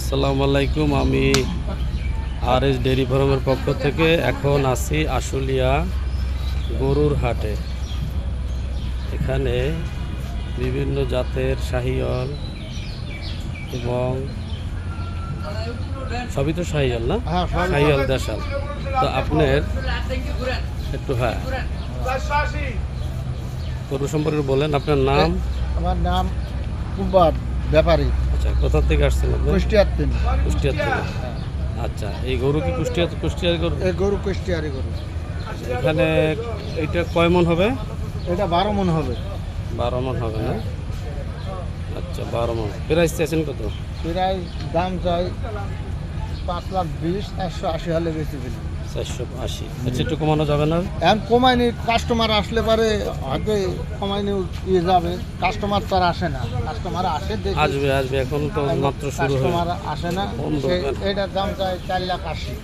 আসসালামু আলাইকুম আমি আর এস ডেয়ারি ফার্মের পক্ষ থেকে এখন আছি আশুলিয়া গরুর হাটে। এখানে বিভিন্ন জাতের শাহিয়ল এবং সবই তো শাহিয়াল না? হ্যাঁ। শাহিয়াল দেশাল। তো আপনার একটু হ্যাঁ। গরু সম্পর্কে বলেন আপনার নাম? আমার নাম কুম্বার ব্যাপারী। আচ্ছা কোথা থেকে আসছেন আপনি? কুষ্টিয়ার তিন কুষ্টিয়ার থেকে। আচ্ছা এই গরু কি কুষ্টিয়া কুষ্টিয়ার গরু? এই গরু কুষ্টিয়ারি গরু। এখানে এটা কয় মন হবে? এটা বারো মন হবে। বারো মন হবে না? আচ্ছা বারো মন। প্রাইস চাইছেন কত? প্রায় দাম চাই পাঁচ লাখ বিশ একশো আশি হলে বেশি দিন চারশো আশি। আচ্ছা একটু কমানো যাবে না? এখন কমায়নি কাস্টমার আসলে পারে হয়তো কমায়নি ইয়ে যাবে। কাস্টমার তো আর আসে না। কাস্টমার আসে আসবে আসবে এখন তো মাত্র শুরু কাস্টমার আসে না। এটার দাম চাই চার লাখ আশি।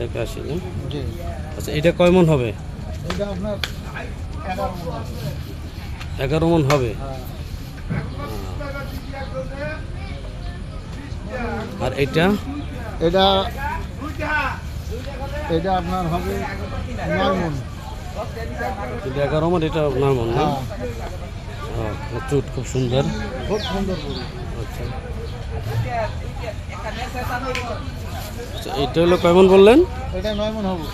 থেকে আসি জি। আচ্ছা এটা কয় মন হবে? এটা আপনার। এগারো মন হবে? হ্যাঁ। আর এটা? এটা এটা আপনার হবে নয় মন এটা এগারো মন এটা নয় মন না? হ্যাঁ। হ্যাঁ, চুট খুব সুন্দর। খুব সুন্দর আচ্ছা। আচ্ছা এটা হলো কয় মন বললেন? এটা নয় মন হবে।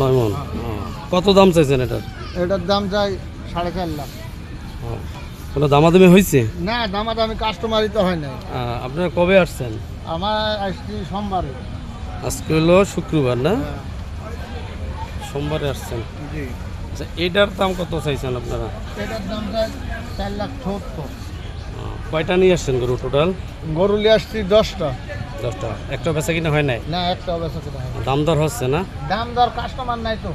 নয় মন হ্যাঁ। কত দাম চাইছেন এটার? এটার দাম চাই সাড়ে চার লাখ। কোনো দামাদামি হয়েছে? না দামাদামি কাস্টমারই তো হয় না আপনারা কবে আসছেন? আমার আসছি সোমবারে। আজকে হলো শুক্রবার না? সোমবারে আসছেন। আচ্ছা এটার দাম কত চাইছেন আপনারা? এটার দাম চার লাখ সত্তর। কয়টা নিয়ে আসছেন গরু টোটাল? গরু নিয়ে আসছি দশটা। দশটা। একটা বেচা কিনা হয় নাই? না একটা কোথায় হয় দাম দর হচ্ছে না? দাম দর কাস্টমার নাই তো।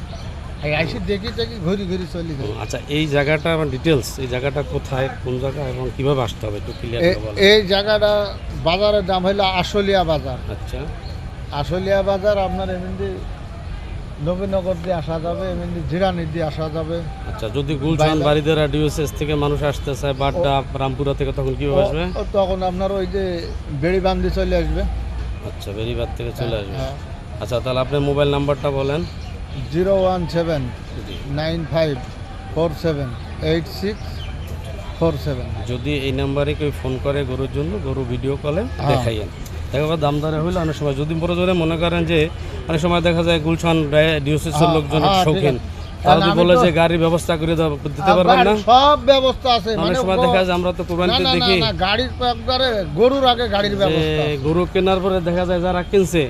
এই আইসি দেখি দেখি ঘুরি ঘুরি চলি আচ্ছা এই জায়গাটা আমার ডিটেলস এই জায়গাটা কোথায় কোন জায়গা এবং কীভাবে আসতে হবে একটু ক্লিয়ার এই জায়গাটা বাজারের দাম আশুলিয়া বাজার। আচ্ছা। আশুলিয়া বাজার আপনার এমনি নবীনগর দিয়ে আসা যাবে এমনি জিরানি দিয়ে আসা যাবে। আচ্ছা যদি গুলশান বাড়িদের ডিওসএস থেকে মানুষ আসতে চায় বাড্ডা রামপুরা থেকে তখন কীভাবে আসবে? তখন আপনার ওই যে বেড়ি বান্ধি চলে আসবে। আচ্ছা বেরিবাদ থেকে চলে আসবে। হ্যাঁ। আচ্ছা তাহলে আপনি মোবাইল নাম্বারটা বলেন। Zero one seven. Nine five four seven eight six four seven. যদি এই নাম্বারে কেউ ফোন করে গরুর জন্য গরু ভিডিও কলে হ্যাঁ। দেখাইয়েন। দেখা দাম দরে হইলে। অনেক সময় যদি প্রয়োজনে মনে করেন যে অনেক সময় দেখা যায় গুলশান ডিওসিসের লোকজন শৌখিন। তারা যদি বলে যে গাড়ির ব্যবস্থা করে দিতে পারবেন না। সব ব্যবস্থা আছে। অনেক মানে সময় দেখা যায় আমরা তো কোরবানিতে দেখি। গাড়ির গরুর আগে গাড়ির ব্যবস্থা। গরু কেনার পরে দেখা যায় যারা কিনছে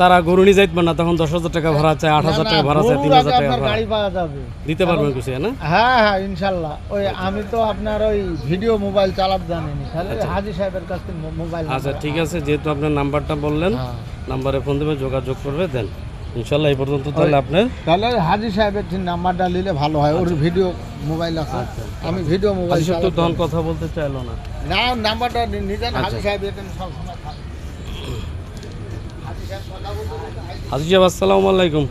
তারা গরু নিয়ে যাইতে না তখন দশ হাজার টাকা ভাড়া চায় আট হাজার টাকা ভাড়া চায় তিন হাজার টাকা ভাড়া। গাড়ি পাওয়া যাবে। দিতে পারবেন কিছু না? হ্যাঁ হ্যাঁ ইনশাল্লাহ। ওই আমি তো আপনার ওই ভিডিও মোবাইল চালাতে জানিনি তাহলে হাজি সাহেবের কাছ থেকে মোবাইল আচ্ছা ঠিক আছে যেহেতু আপনার নাম্বারটা বললেন হ্যাঁ। নাম্বারে ফোন দেবে যোগাযোগ করবে দেন। ইনশাল্লাহ এই পর্যন্ত তাহলে আপনার তাহলে হাজি সাহেবের যে নাম্বারটা নিলে ভালো হয় ওর ভিডিও মোবাইল আছে। আমি ভিডিও মোবাইল আচ্ছা তো তখন কথা বলতে চাইলো না। না নাম্বারটা নি- নিতেন আচ্ছা। হাজি সাহেব এখানে সবসময় থাকে হাজি সাহেব কথা বলতে বলতে হাজি হাজি সাহেব আসসালামু আলাইকুম।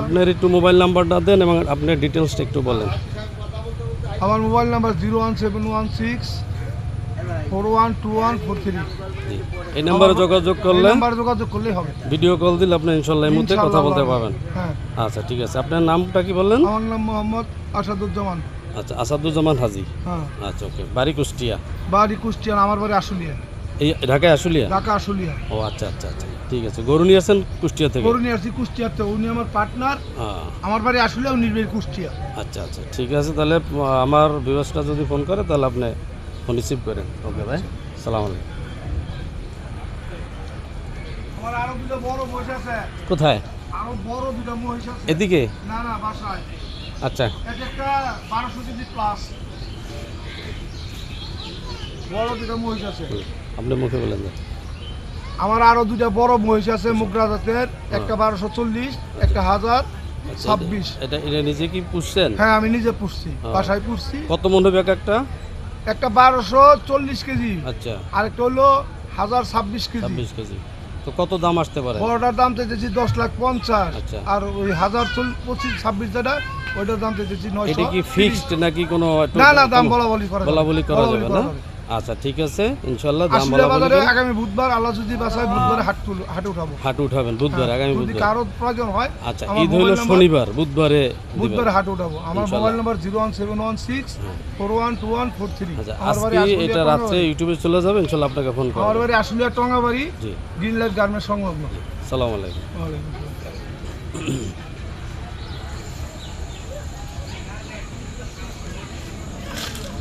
আপনার একটু মোবাইল নাম্বারটা দেন এবং আপনার ডিটেলসটা একটু বলেন। আমার mobile number zero one seven one six four one two one four three. এই নাম্বারে যোগাযোগ করলে নাম্বার যোগাযোগ করলেই হবে। ভিডিও কল দিলে আপনি ইনশাল্লাহ এই মুহূর্তে কথা বলতে পারবেন। হ্যাঁ। আচ্ছা ঠিক আছে। আপনার নামটা কি বললেন? আমার নাম মোহাম্মদ আসাদুজ্জামান। আচ্ছা আসাদুজ্জামান হাজি। হ্যাঁ। আচ্ছা ওকে। বাড়ি কুষ্টিয়া? বাড়ি কুষ্টিয়া আমার বাড়ি আশুলিয়া। এই ঢাকায় আসলিয়া ঢাকা আশুলিয়া। ও আচ্ছা আচ্ছা আচ্ছা। ঠিক আছে। গরু নিয়ে আসেন কুষ্টিয়া থেকে? গরু নিয়ে আসছি কুষ্টিয়াতে উনি আমার পার্টনার হ্যাঁ, আমার বাড়ি আশুলিয়া উনি কুষ্টিয়া। আচ্ছা আচ্ছা। ঠিক আছে তাহলে আমার বিবাসটা যদি ফোন করে তাহলে আপনি ফোন রিসিভ করেন। ওকে ভাই। সালাম আলাইকুম। আমার আরও দুটো বড় মহিষ আছে। কোথায়? আরও বড় দুটো মহিষ আছে। এদিকে? না না বাসায়। আচ্ছা। এক একটা বারোশো কেজি প্লাস বড় দুটো মহিষ আছে। আপনি মুখে বলেন না। আমার আরও দুটা বড় মহিষ আছে মুগরা জাতের একটা বারোশো চল্লিশ একটা হাজার আচ্ছা, ছাব্বিশ। এটা এটা নিজে কি পুষছেন? হ্যাঁ আমি নিজে পুষছি হ্যাঁ। বাসায় পুষছি। কত মন হবে এক একটা? একটা বারোশো চল্লিশ কেজি। আচ্ছা। আর একটা হলো হাজার ছাব্বিশ কেজি। ছাব্বিশ কেজি। তো কত দাম আসতে পারে? বড়টার দাম চাইতেছি দশ লাখ পঞ্চাশ। আচ্ছা। আর ওই হাজার পঁচিশ ছাব্বিশ যেটা ওইটার দাম চাইতেছি নয়শো এটা কি ফিক্সড নাকি কোনো না না দাম বলা বলি করা বলা বলি করা যাবে না। আচ্ছা ঠিক আছে। ইনশাল্লাহ দাম বলা বাজারে আগামী বুধবার আল্লাহ যদি বাসায় বুধবারে হাট তুল- হাটে উঠাবো। হাট উঠাবেন বুধবার আগামী যদি বুধবার। কারও প্রয়োজন হয় আচ্ছা ঈদ শনিবার বুধবারে। বুধবারে হাট উঠাবো। আমার mobile number zero one seven one six four one two one four three. আচ্ছা আজকে এটা টঙ্গাবাড়ি। ইউটিউবে চলে যাবে ইনশাল্লাহ আপনাকে ফোন আমার করব বাড়ি Ashulia Tongabari green light garments সংলগ্ন। সালাম আলাইকুম। আসসালাম।